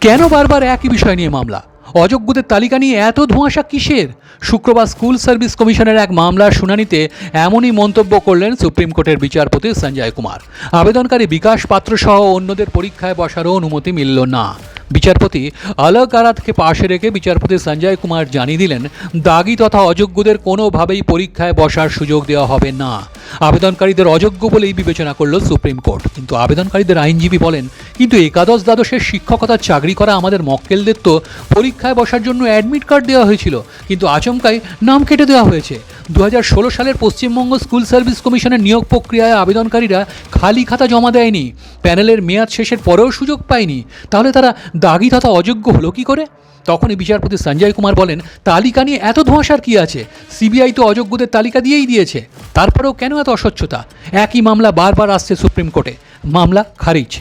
কেন বারবার একই বিষয় নিয়ে মামলা? অযোগ্যদের তালিকা নিয়ে এত ধোঁয়াশা কিসের? শুক্রবার স্কুল সার্ভিস কমিশনের এক মামলার শুনানিতে এমনই মন্তব্য করলেন সুপ্রিম কোর্টের বিচারপতি সঞ্জয় কুমার। আবেদনকারী বিকাশ পাত্র সহ অন্যদের পরীক্ষায় বসারও অনুমতি মিলল না। বিচারপতি আলক আরাতকে পাশে রেখে বিচারপতি সঞ্জয় কুমার জানিয়ে দিলেন, দাগি তথা অযোগ্যদের কোনোভাবেই পরীক্ষায় বসার সুযোগ দেওয়া হবে না। আবেদনকারীদের অযোগ্য বলেই বিবেচনা করল সুপ্রিম কোর্ট। কিন্তু আবেদনকারীদের আইনজীবী বলেন, কিন্তু একাদশ দ্বাদশের শিক্ষকতার চাকরি করা আমাদের মক্কেলদের তো পরীক্ষায় বসার জন্য অ্যাডমিট কার্ড দেওয়া হয়েছিল। কিন্তু আচমকাই নাম কেটে দেওয়া হয়েছে। দু হাজার ষোলো সালের পশ্চিমবঙ্গ স্কুল সার্ভিস কমিশনের নিয়োগ প্রক্রিয়ায় আবেদনকারীরা খালি খাতা জমা দেয়নি। প্যানেলের মেয়াদ শেষের পরেও সুযোগ পায়নি। তাহলে তারা দাগি তথা অযোগ্য হলো কি করে? তখনই বিচারপতি সঞ্জয় কুমার বলেন, তালিকা নিয়ে এত ধোঁয়াশার কি আছে? সিবিআই তো অযোগ্যদের তালিকা দিয়েই দিয়েছে। তারপরেও কেন এত অস্বচ্ছতা? একই মামলা বারবার আসছে সুপ্রিম কোর্টে। মামলা খারিজ।